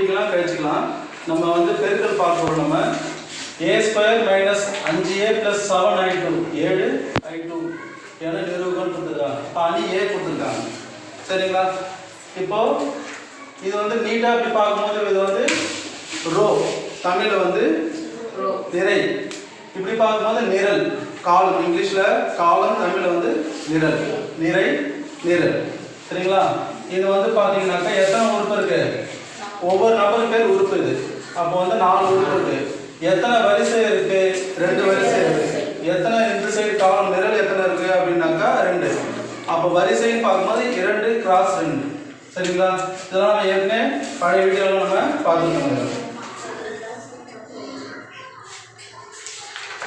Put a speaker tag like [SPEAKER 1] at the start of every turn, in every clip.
[SPEAKER 1] ஈஸியாக கூட்டிக்கலாம் கழிச்சிக்கலாம் நம்ம வந்து பெருக்கல் பார்க்க போகிறோம் நம்ம. ஏ ஸ்கொயர் மைனஸ் அஞ்சு A plus seven I two ஏழு ஐ டூ என நிரூபகம் கொடுத்துருக்காங்க. இப்போ அணி ஏ கொடுத்துருக்காங்க. சரிங்களா? இப்போ இது வந்து நீட்டாக இப்படி பார்க்கும்போது இது வந்து ரோ. தமிழில் வந்து நிறை. இப்படி பார்க்கும்போது நிரல். காலம். இங்கிலீஷில் காலம் தமிழில் வந்து நிரல். நிறை நிரல். சரிங்களா? இது வந்து பார்த்தீங்கன்னாக்கா எத்தனை உறுப்பு இருக்கு? ஒவ்வொரு நபர் பேர் உறுப்பு இது. அப்போ வந்து நாலு உறுப்பு இருக்கு. எத்தனை வரிசை இருக்கு? ரெண்டு வரிசை இருக்கு. எத்தனை இந்த சைடு காலம் நிரல் எத்தனை இருக்கு அப்படின்னாக்கா ரெண்டு. அப்போ வரிசைன்னு பார்க்கும்போது இரண்டு கிராஸ் ரெண்டு. சரிங்களா? இதெல்லாம் நம்ம ஏற்கனவே பழைய வீடியோவில் நம்ம பார்த்துருக்கோம்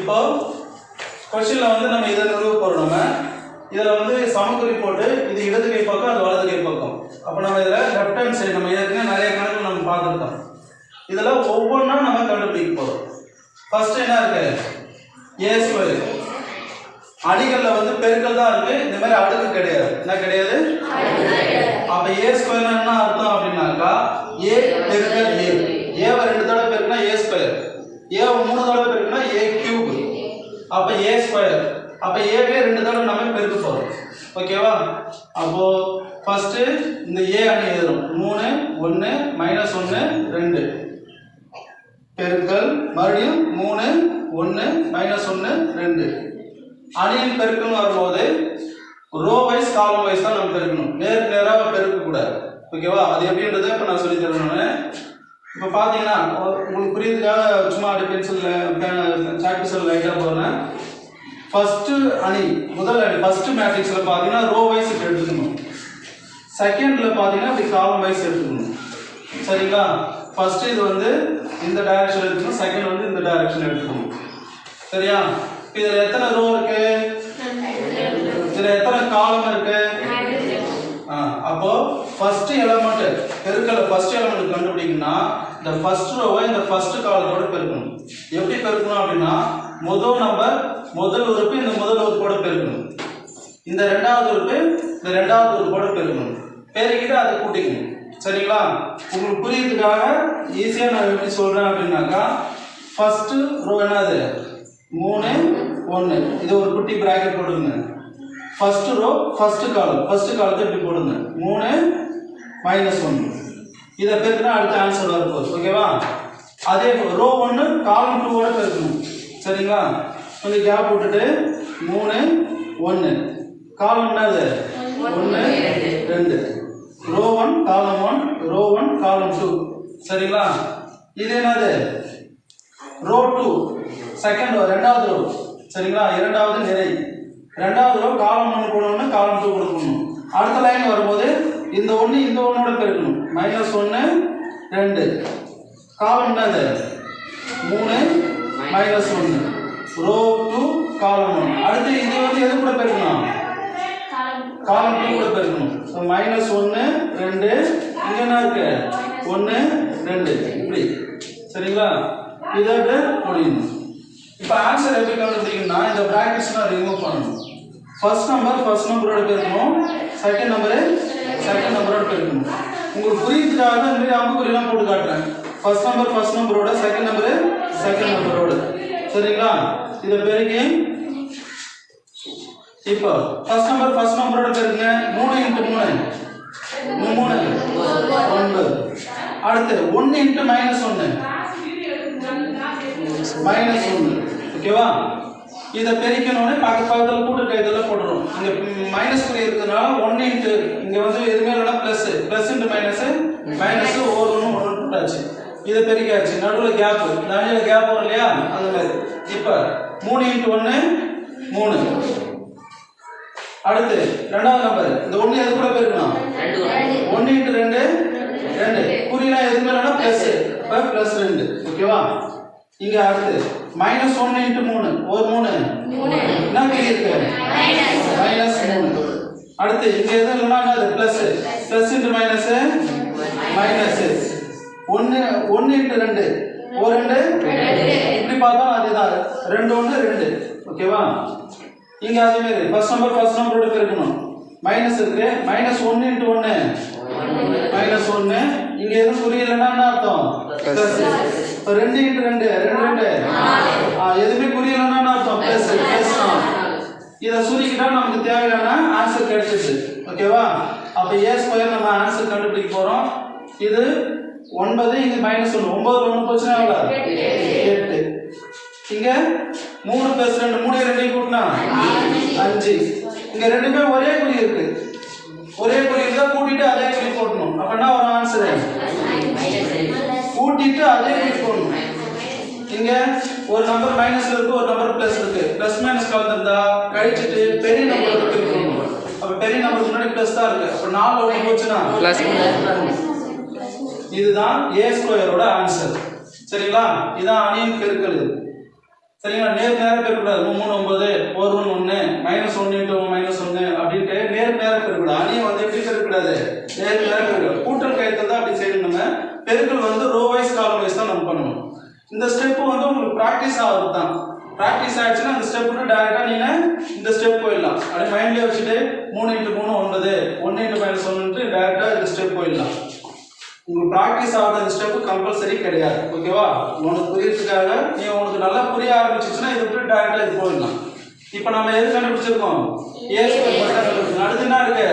[SPEAKER 1] இப்போ கொஸ்டின்ல வந்து நம்ம இதை நிறுவ போறோம் நம்ம. இதுல வந்து சமக்குறி போட்டு இது இடது கை பக்கம் அது வலது கை பக்கம். அப்போ நம்ம இதுல லெஃப்ட் ஹேண்ட் சைடு நம்ம ஏற்கனவே நிறைய கணக்கு நம்ம பார்த்துருக்கோம். இதெல்லாம் ஒவ்வொன்றா நம்ம கண்டுபிடிக்க போறோம். ஃபர்ஸ்ட் என்ன இருக்கு? ஏ ஸ்கொயர் அடிகள்ல வந்து பெருக்கல் தான் இருக்கு. இந்த மாதிரி அடுக்கு கிடையாது. என்ன கிடையாது? அப்ப ஏ ஸ்கொயர் என்ன அர்த்தம் அப்படின்னாக்கா ஏ பெருக்கல் ஏ ஏவை ரெண்டு தடவை பெருக்கினா ஏ ஸ்கொயர் ஏவை மூணு தடவை பெருக்கினா ஏ கியூப் அப்ப ஏ ஸ்கொயர் அப்போ ஏவே ரெண்டு தடவை நம்ம பெருக்க போகிறோம் ஓகேவா அப்போ ஃபஸ்ட்டு இந்த ஏ அணி எழுதுறோம். மூணு ஒன்று மைனஸ் ஒன்று ரெண்டு. பெருக்கல் மறுபடியும் மூணு ஒன்று மைனஸ் ஒன்று ரெண்டு. அணியின் பெருக்கல்னு வரும்போது ரோ வைஸ் காலம் வைஸ் தான் நம்ம பெருக்கணும். நேர் நேராக பெருக்கக்கூடாது ஓகேவா அது எப்படின்றத இப்போ நான் சொல்லி தரணும் இப்போ பார்த்தீங்கன்னா உங்களுக்கு புரியுதுக்காக சும்மா அப்படி பென்சிலில் சாக் லைட்டாக போகிறேன் ஃபஸ்ட்டு அணி முதல் அணி ஃபஸ்ட்டு மேட்ரிக்ஸில் பார்த்தீங்கன்னா ரோ வைஸ் இப்படி எடுத்துக்கணும். செகண்டில் பார்த்தீங்கன்னா இப்படி காலம் வைஸ் எடுத்துக்கணும். சரிங்களா? ஃபர்ஸ்ட் இது வந்து இந்த டைரக்ஷன் எடுத்துக்கணும் செகண்ட் வந்து இந்த டைரக்ஷன் எடுத்துக்கணும். சரியா? இதில் எத்தனை ரோ இருக்கு? இதில் எத்தனை காலம் இருக்கு? ஆ, அப்போ ஃபர்ஸ்ட் எலமெண்ட் பெருக்கல ஃபர்ஸ்ட் எலமெண்ட் கண்டுபிடிக்கணும்னா இந்த ஃபர்ஸ்ட் ரோவை இந்த ஃபர்ஸ்ட் காலத்தோட பெருக்கணும். எப்படி பெருக்கணும் அப்படின்னா முதல் நம்பர் முதல் உறுப்பு இந்த முதல் உறுப்போட பெருக்கணும். இந்த ரெண்டாவது உறுப்பு இந்த ரெண்டாவது உறுப்போட பெருக்கணும். பெருக்கிட்டு அதை கூட்டிக்கணும். சரிங்களா? உங்களுக்கு புரியுறதுக்காக ஈஸியாக நான் எப்படி சொல்கிறேன் அப்படின்னாக்கா ஃபஸ்ட்டு ரோ என்னது? மூணு ஒன்று இது ஒரு குட்டி பிராக்கெட் போடுங்க. First row first column first காலத்தை இப்படி போடுங்க. மூணு மைனஸ் ஒன்று இதை பெருக்கினா அடுத்த ஆன்சர் வரப்போகுது. ஓகேவா அதே ரோ ஒன்று காலம் டூவோட பெருக்கணும். சரிங்களா? கொஞ்சம் கேப் விட்டுட்டு மூணு ஒன்று காலம் என்னது? ஒன்று ரெண்டு. Row one column one row one column two சரிங்களா? இது என்னது? ரோ டூ செகண்ட் ரோ ரெண்டாவது ரோ சரிங்களா? இரண்டாவது நிறை. ரெண்டாவது ரோ காலம் ஒன்று கொடுக்கணும் காலம் டூ கொடுக்கணும். அடுத்த லைன் வரும்போது இந்த ஒன்று இந்த ஒன்றோட பெருக்கணும். மைனஸ் ஒன்று ரெண்டு. காலம் என்னது? மூணு மைனஸ் ஒன்று. ரோ டூ காலம் ஒன் அடுத்து இது வந்து எது கூட பெருக்கணும்? காலம் டூ கூட பெருக்கணும். ஸோ மைனஸ் ஒன்று ரெண்டு. இங்கே என்ன இருக்கு? ஒன்று ரெண்டு. இப்படி. சரிங்களா? இதை முடியணும் இப்போ ஆன்சர் எப்படி கண்டுபிடிக்கணும்னா இந்த ப்ராக்கெட்ஸ்லாம் ரிமூவ் பண்ணணும். ஃபர்ஸ்ட் நம்பர் ஃபர்ஸ்ட் நம்பரோட பெருக்கணும். செகண்ட் நம்பரு செகண்ட் நம்பரோட பெருக்கணும். உங்களுக்கு புரியுதுக்காக தான் இந்த மாதிரி அம்புக்குறிலாம் போட்டு காட்டுறேன். ஃபர்ஸ்ட் நம்பர் ஃபர்ஸ்ட் நம்பரோட செகண்ட் நம்பர் செகண்ட் நம்பரோடு சரிங்களா? இதை பெருக்கி இப்போ ஃபர்ஸ்ட் நம்பர் ஃபர்ஸ்ட் நம்பரோட பெருக்குங்க. மூணு இன்ட்டு மூணு. மூணு ஒன்பது. அடுத்து ஒன்று இன்ட்டு மைனஸ் ஒன்று மைனஸ் ஒன்று ஓகேவா இதை பெருக்கணும்னே பக்கத்து பக்கத்தில் கூட்டு இதெல்லாம் போட்டுரும் இங்கே மைனஸ் குறி இருக்கிறதுனால ஒன்று இன்ட்டு இங்கே வந்து எதுவுமே இல்லைன்னா plus plus into minus minus ஒரு இதை பெருக்காச்சு நடுவில் கேப் நடுவில் கேப் வரும் இல்லையா அந்த மாதிரி. இப்போ மூணு இன்ட்டு ஒன்று மூணு. அடுத்து ரெண்டாவது நம்பர் இந்த ஒன்று எது கூட பெருக்கணும்? ஒன்று இன்ட்டு ரெண்டு ரெண்டு. குறியெல்லாம் எதுவுமே இல்லைனா ப்ளஸ் இப்போ ப்ளஸ் ரெண்டு. ஓகேவா இங்கே அடுத்து மைனஸ் ஒன்று இன்ட்டு மூணு. ஒரு மூணு. என்ன பெரிய இருக்கு? மைனஸ் மூணு. அடுத்து இங்கே எதுவும் இல்லைன்னா என்னது? Plus plus into minus minus ஒன்று ஒன்று இன்ட்டு ரெண்டு. ஒரு ரெண்டு? இப்படி பார்த்தா அதுதான். ரெண்டு ஒன்று ரெண்டு. ஓகேவா? இங்க அதே மாதிரி ஃபர்ஸ்ட் நம்பர் ஃபர்ஸ்ட் நம்பரோட பெருக்கணும் மைனஸ் இருக்கு. மைனஸ் ஒன்று இன்ட்டு ஒன்று மைனஸ் ஒன்று இங்க எதுவும் புரியலன்னா என்ன அர்த்தம்? ரெண்டு இன்ட்டு ரெண்டு. ரெண்டு ரெண்டு. ஆ, எதுவுமே புரியலன்னா என்ன அர்த்தம்? பிளஸ் பிளஸ் தான். இதை சுருக்கிட்டா நமக்கு தேவையான ஆன்சர் கிடைச்சிச்சு ஓகேவா? அப்போ ஏ ஸ்கொயர் நம்ம ஆன்சர் கண்டுபிடிக்க போறோம். இது ஒன்பது இங்க மைனஸ் ஒன்று ஒன்பது ஒன்று போச்சுன்னா எவ்வளோ எட்டு. இங்க மூணு பிளஸ் ரெண்டு மூணு ரெண்டையும் கூட்டினா? அஞ்சு. இங்க ரெண்டுமே ஒரே குறி இருக்கு. ஒரே குறி இருந்தா கூட்டிட்டு அதே குறி போடணும். அப்படின்னா ஒரு ஆன்சர் கூட்டிட்டு அதே குறி போடணும். இங்க ஒரு நம்பர் மைனஸ்ல இருக்கு ஒரு நம்பர் பிளஸ் இருக்கு. பிளஸ் மைனஸ் கலந்துருந்தா கழிச்சிட்டு பெரிய நம்பர் இருக்கு. அப்ப பெரிய நம்பர் முன்னாடி பிளஸ் தான் இருக்கு. அப்ப நாலு ஒன்று போச்சுன்னா? இதுதான் ஏ ஸ்கொயரோட ஆன்சர் சரிங்களா? இதான் அணியின் பெருக்கல் சரிங்களா? நேர் நேரம் பெருக்கூடாது. மூணு ஒன்பது ஒரு ஒன்று ஒன்று மைனஸ் ஒன்று இன்ட்டு மைனஸ் ஒன்று அப்படின்ட்டு நேர் நேரம் பெருக்கூடாது. அணியை வந்து எப்படி பெருக்கூடாது? நேர் நேரம் பெருக்கூடாது. கூட்டல் கயத்தில் தான் அப்படி செய்யணும் நம்ம. பெருக்கல் வந்து ரோ வைஸ் கால் வைஸ் தான் நம்ம பண்ணணும். இந்த ஸ்டெப் வந்து உங்களுக்கு ப்ராக்டிஸ் ஆகுது தான். ப்ராக்டிஸ் ஆயிடுச்சுன்னா அந்த ஸ்டெப்னு டேரெக்டாக நீங்கள் இந்த ஸ்டெப் போயிடலாம். அப்படியே மைண்ட்லேயே வச்சுட்டு மூணு இன்ட்டு மூணு ஒன்பது ஒன்று இன்ட்டு மைனஸ் ஒன்றுன்ட்டு டேரெக்டாக இந்த ஸ்டெப் போயிடலாம். உங்களுக்கு ப்ராக்டிஸ் ஆகிற இந்த ஸ்டெப் கம்பல்சரி கிடையாது. ஓகேவா உனக்கு புரியறதுக்காக நீ உனக்கு நல்லா புரிய ஆரம்பிச்சிச்சுன்னா இதை விட்டு டேரக்டாக இது போயிடலாம். இப்போ நம்ம எது கண்டுபிடிச்சிருக்கோம்? ஏ ஸ்கொயர் கண்டுபிடிச்சிருக்கோம். அடுத்து என்ன இருக்கு?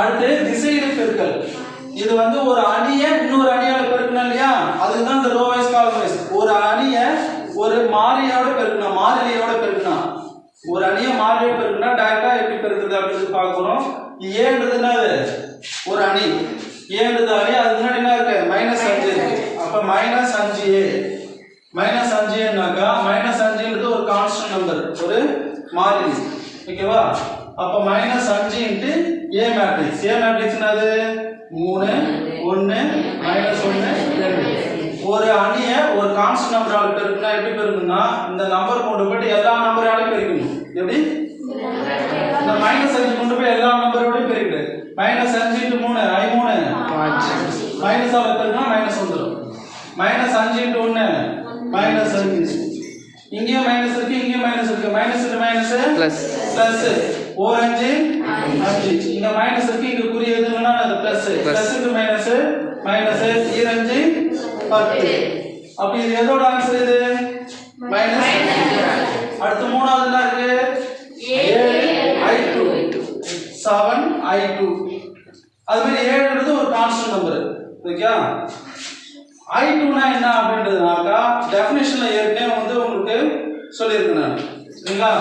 [SPEAKER 1] அடுத்து திசையில பெருக்கல். இது வந்து ஒரு அணியை இன்னொரு அணியால பெருக்கணும் இல்லையா? அதுதான் இந்த ரோ வைஸ் காலம் வைஸ் ஒரு அணியை ஒரு மாறியோட பெருக்கணும் மாறிலியோட பெருக்கணும். ஒரு அணியை மாறியோட பெருக்கணும் டேரக்டா எப்படி பெருக்குது அப்படின்னு பார்க்கணும். ஏன்றது என்னது? ஒரு அணி. ஏன்றது அணி அது முன்னாடி என்ன இருக்கு? மைனஸ் அஞ்சு. அப்ப மைனஸ் அஞ்சு. ஏ மைனஸ் அஞ்சுனாக்கா மைனஸ் அஞ்சுன்றது ஒரு கான்ஸ்டன்ட் நம்பர் ஒரு மாறிலி. ஓகேவா அப்ப மைனஸ் அஞ்சு into A matrix A matrix என்னது? மூணு ஒன்று மைனஸ் ஒன்று ரெண்டு. ஒரு அணியை ஒரு கான்ஸ்டன்ட் நம்பரால் பெருக்குனா எப்படி பெருக்குன்னா இந்த நம்பர் கொண்டு போயிட்டு எல்லா நம்பராலையும் பெருக்கணும். எப்படி? இந்த மைனஸ் அஞ்சு கொண்டு போய் எல்லா நம்பரோடையும் பெருக்கிடு. மைனஸ் அஞ்சு இன்ட்டு மூணு ஐ மூணு மைனஸ் ஆல் பெருக்கினா மைனஸ் வந்துடும் அஞ்சு இன்ட்டு ஒன்று மைனஸ் அஞ்சு இங்கேயும் மைனஸ் இருக்கு இங்கேயும் மைனஸ் இருக்கு. Minus minus
[SPEAKER 2] Plus.
[SPEAKER 1] பிளஸ் ஓர் அஞ்சு அஞ்சு. இங்க மைனஸ் இருக்கு இங்க குறி எதுன்னா அது plus. Plus into minus minus ஈரஞ்சு பத்து. அப்ப இது எதோட ஆன்சர் இது? மைனஸ் அடுத்து மூணாவது என்ன இருக்கு I two seven I two அது மாதிரி ஏழுன்றது ஒரு கான்ஸ்டன்ட் நம்பர் ஓகே ஐ டூனா என்ன அப்படின்றதுனாக்கா டெஃபினேஷன்ல ஏற்கனவே வந்து உங்களுக்கு சொல்லியிருக்கேன் நான். சரிங்களா?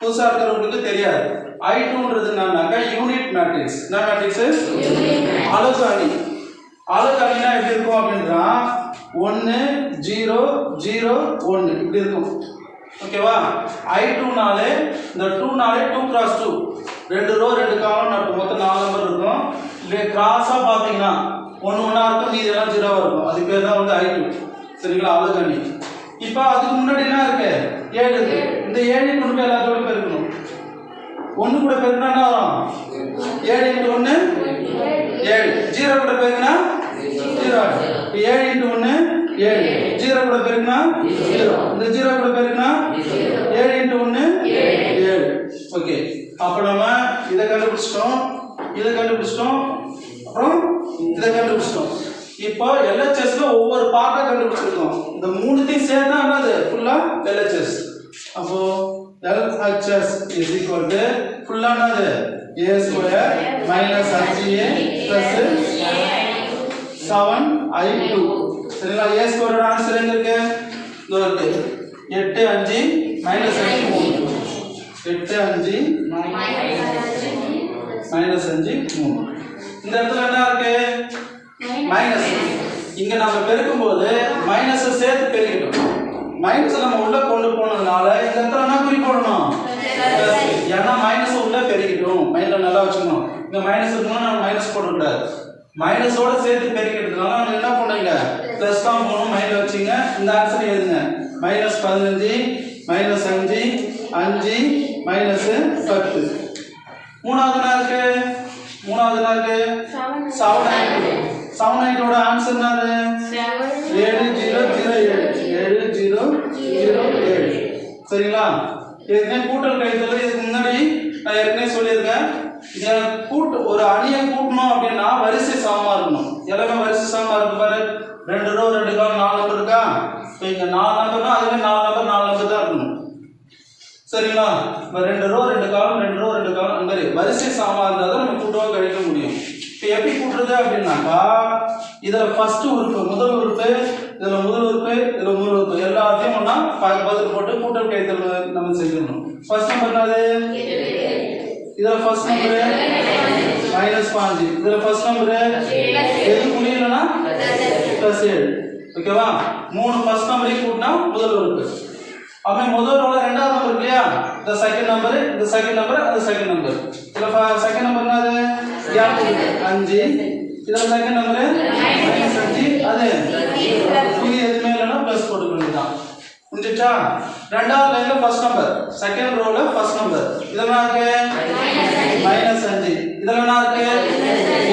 [SPEAKER 1] புதுசா இருக்கிறவங்களுக்கு தெரியாது. ஐ டூன்றது என்னன்னாக்கா யூனிட் மேட்ரிக்ஸ் என்ன மேட்ரிக்ஸ் அழகு அணி அழகு அணினா எப்படி இருக்கும் அப்படின்றா ஒன்று ஜீரோ ஜீரோ ஒன்று இப்படி இருக்கும். ஓகேவா? ஐ டூனாலே இந்த டூனாலே டூ கிராஸ் டூ ரெண்டு ரோ ரெண்டு காலம் மொத்தம் நாலு நம்பர் இருக்கும். கிராஸாக பார்த்தீங்கன்னா ஒன்று ஒன்றா இருக்கும் மீதி எல்லாம் ஜீரோவாக இருக்கும். அது பேர் தான் வந்து ஐ சரிங்களா? அழகு இப்போ அதுக்கு முன்னாடி என்ன இருக்கு? ஏழு இருக்கு. இந்த ஏழு கொண்டு போய் எல்லாத்தோட பெருக்கணும் ஒன்று கூட பெருக்கினா என்ன வரும்? ஏழு இன்ட்டு ஒன்று ஏழு. ஜீரோ கூட பெருக்கினா ஜீரோ இப்போ ஏழு இன்ட்டு ஒன்று ஏழு. ஜீரோ கூட பெருக்கினா ஜீரோ இந்த ஜீரோ கூட பெருக்கினா ஏழு இன்ட்டு ஒன்று ஏழு. ஓகே அப்போ நம்ம இதை கண்டுபிடிச்சிட்டோம். இதை கண்டுபிடிச்சிட்டோம். அப்புறம் இதை கண்டுபிடிச்சிட்டோம். இப்போ எல்ஹெச்எஸ்ல ஒவ்வொரு பார்ட்டா கண்டுபிடிச்சிருக்கோம். இந்த மூணுத்தையும் சேர்த்தா என்னது? ஃபுல்லா எல்ஹெச்எஸ் அப்போ எல்ஹெச்எஸ் இஸ் ஈக்குவல் டு ஃபுல்லா என்னது? ஏ ஸ்கொயர் மைனஸ் அஞ்சு A plus seven I two சரிங்களா? ஏ ஸ்கொயரோட ஆன்சர் எங்க இருக்கு? இருக்கு. எட்டு அஞ்சு மைனஸ் அஞ்சு மூணு. எட்டு அஞ்சு மைனஸ் அஞ்சு மூணு. இந்த இடத்துல என்ன இருக்கு? மைனஸ் இங்க நம்ம பெருக்கும் போது மைனஸ் சேர்த்து பெருக்கிட்டோம். மைனஸ் நம்ம உள்ள கொண்டு போனதுனால இந்த இடத்துல என்ன குறி போடணும். ஏன்னா மைனஸ் உள்ள பெருக்கிட்டோம். மைண்ட்ல நல்லா வச்சுக்கணும். இங்க மைனஸ் இருக்கணும் நம்ம மைனஸ் போடக்கூடாது. மைனஸோட சேர்த்து பெருக்கிட்டதுனால நம்ம என்ன பண்ணுங்க? பிளஸ் தான் போகணும். மைண்ட்ல வச்சுங்க. இந்த ஆன்சர் எழுதுங்க. மைனஸ் பதினஞ்சு மைனஸ் அஞ்சு அஞ்சு மைனஸ் பத்து. மூணாவது என்ன இருக்கு? மூணாவது என்ன இருக்கு செவன் நைட்டோட ஆன்சர் என்னது? ஏழு ஜீரோ ஜீரோ ஏழு. ஏழு ஜீரோ ஜீரோ ஏழு. சரிங்களா? ஏற்கனவே கூட்டல் கழித்தல் இதுக்கு முன்னாடி நான் ஏற்கனவே சொல்லியிருக்கேன். இதை கூட்டு ஒரு அணியை கூட்டணும் அப்படின்னா வரிசை சமமாக இருக்கணும். எல்லாமே வரிசை சமமாக இருக்கு பாரு. ரெண்டு ரோ ரெண்டு கால் நாலு நம்பர் இருக்கா? இப்போ இங்கே நாலு நம்பர்னா அதுவே நாலு நம்பர் நாலு சரிங்களா? இப்போ ரெண்டு ரோ ரெண்டு காலம் ரெண்டு ரோ ரெண்டு காலம். அந்த மாதிரி வரிசை சமமா இருந்தால் தான் நம்ம கூட்டுவா கழிக்க முடியும். இப்போ எப்படி கூட்டுறது அப்படின்னாக்கா இதில் ஃபர்ஸ்ட் உறுப்பு முதல் உறுப்பு இதில் முதல் உறுப்பு இதில் முதல் உறுப்பு. எல்லாத்தையும் ஒன்றா பதில் போட்டு கூட்டல் கழித்தல் நம்ம செஞ்சிடணும் ஃபர்ஸ்ட் நம்பர் என்னது? இதில் ஃபர்ஸ்ட் நம்பர் மைனஸ் பாஞ்சு. இதில் ஃபர்ஸ்ட் நம்பர் எது முடியலன்னா ப்ளஸ் ஏழு ஓகேவா மூணு ஃபர்ஸ்ட் நம்பரையும் கூட்டினா முதல் உறுப்பு. அப்போ முதல் ரோல ரெண்டாவது நம்பர் இல்லையா இந்த செகண்ட் நம்பர் இந்த செகண்ட் நம்பர் அது செகண்ட் நம்பர் இதில் செகண்ட் நம்பர் என்னது? அஞ்சு. இதில் செகண்ட் நம்பர் மைனஸ் அஞ்சு அது? இது எதுவுமே இல்லைன்னா ப்ளஸ் போட்டுக்க வேண்டியதுதான். புரிஞ்சுச்சா? ரெண்டாவது லைன்ல ஃபர்ஸ்ட் நம்பர் செகண்ட் ரோல ஃபர்ஸ்ட் நம்பர் இதெல்லாம் இருக்கு மைனஸ் அஞ்சு. இதெல்லாம் என்ன இருக்கு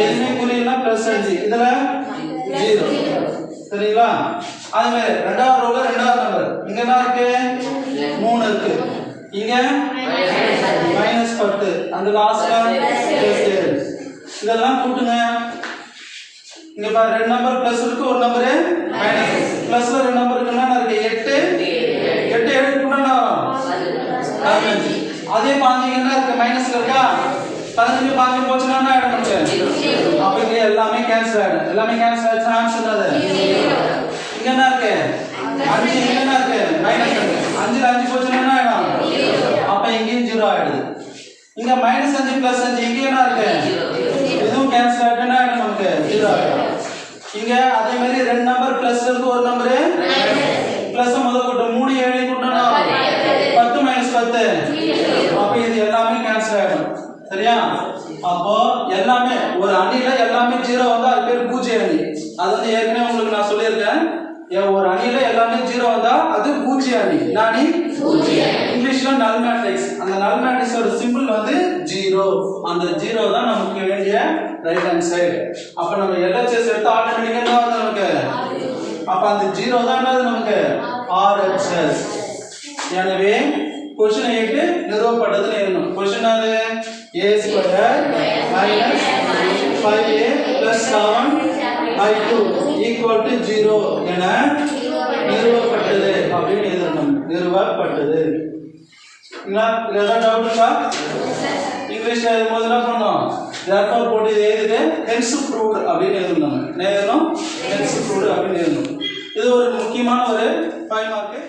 [SPEAKER 1] எதுவுமே புரியலன்னா ப்ளஸ் அஞ்சு. இதுல? ஜீரோ சரிங்களா? அதே மாதிரி ரெண்டாவது ரோல ரெண்டாவது எங்க இங்க என்ன இருக்கு? மூணு இருக்கு. இங்க? மைனஸ் பத்து. அந்த லாஸ்ட்ல இதெல்லாம் கூட்டுங்க. இங்க பாரு ரெண்டு நம்பர் பிளஸ் இருக்கு ஒரு நம்பர் மைனஸ் பிளஸ்ல ரெண்டு நம்பர் இருக்குன்னா இருக்கு? எட்டு. எட்டு ஏழு கூட்டினா பதினஞ்சு. அதே பாஞ்சு இருக்கு? மைனஸ்ல இருக்கா? பதினஞ்சு பாஞ்சு போச்சுன்னா என்ன ஆயிடும் நமக்கு? அப்ப இங்க எல்லாமே கேன்சல் ஆயிடும். எல்லாமே கேன்சல் ஆயிடுச்சு ஆன்சர் அது இங்க என்ன இருக்கு. அஞ்சு என்ன இருக்கு? மைனஸ் இருக்கு அஞ்சுல அஞ்சு போச்சுன்னா என்ன ஆயிடும்? அப்ப இங்கேயும் ஜீரோ ஆயிடுது. இங்க மைனஸ் அஞ்சு பிளஸ் அஞ்சு இங்க என்ன இருக்கு? இதுவும் கேன்சல் ஆயிட்டுன்னா ஆயிடும் நமக்கு? ஜீரோ ஆயிடும். இங்க அதே மாதிரி ரெண்டு நம்பர் பிளஸ் இருக்கு ஒரு நம்பர் பிளஸ் முதல் கூட்டம் மூணு ஏழு கூட்டம்னா பத்து மைனஸ் பத்து. அப்ப இது எல்லாமே கேன்சல் ஆயிடும். சரியா? அப்போ எல்லாமே ஒரு அணியில எல்லாமே ஜீரோ வந்தா அது பேர் பூஜ்ய அணி. அது வந்து ஏற்கனவே உங்களுக்கு நான் சொல்லியிருக்கேன் ஒரு அணியில எல்லாமே ஜீரோ வந்தா அது பூஜ்ய அணி. நானி இங்கிலீஷ்ல நல் மேட்ரிக்ஸ் அந்த நல் மேட்ரிக்ஸோட சிம்பிள் வந்து ஜீரோ. அந்த ஜீரோ தான் நமக்கு வேண்டிய ரைட் ஹேண்ட் சைடு அப்ப நம்ம எல்ஹெச்எஸ் எடுத்து ஆட்டோமேட்டிக்கா என்ன வருது நமக்கு? அப்ப அந்த ஜீரோ தான் என்னது நமக்கு? ஆர்ஹெச்எஸ் எனவே கொஸ்டின் எயிட்டு நிறுவப்பட்டதுன்னு எழுதணும். கொஸ்டின் அது A square minus five A plus seven I two equal to zero என நிறுவப்பட்டது அப்படின்னு எழுதணும். நிறுவப்பட்டது. என்ன இதுல ஏதாவது டவுட் இருக்கா இங்கிலீஷ்ல எழுதும்போது என்ன பண்ணோம் தேர்ஃபார் போட்டு இது எழுதிட்டு ஹென்ஸ் ப்ரூவ்டு அப்படின்னு எழுதணும். என்ன எழுதணும்? ஹென்ஸ் ப்ரூவ்டு அப்படின்னு எழுதணும். இது ஒரு முக்கியமான ஒரு ஃபைவ் மார்க்கு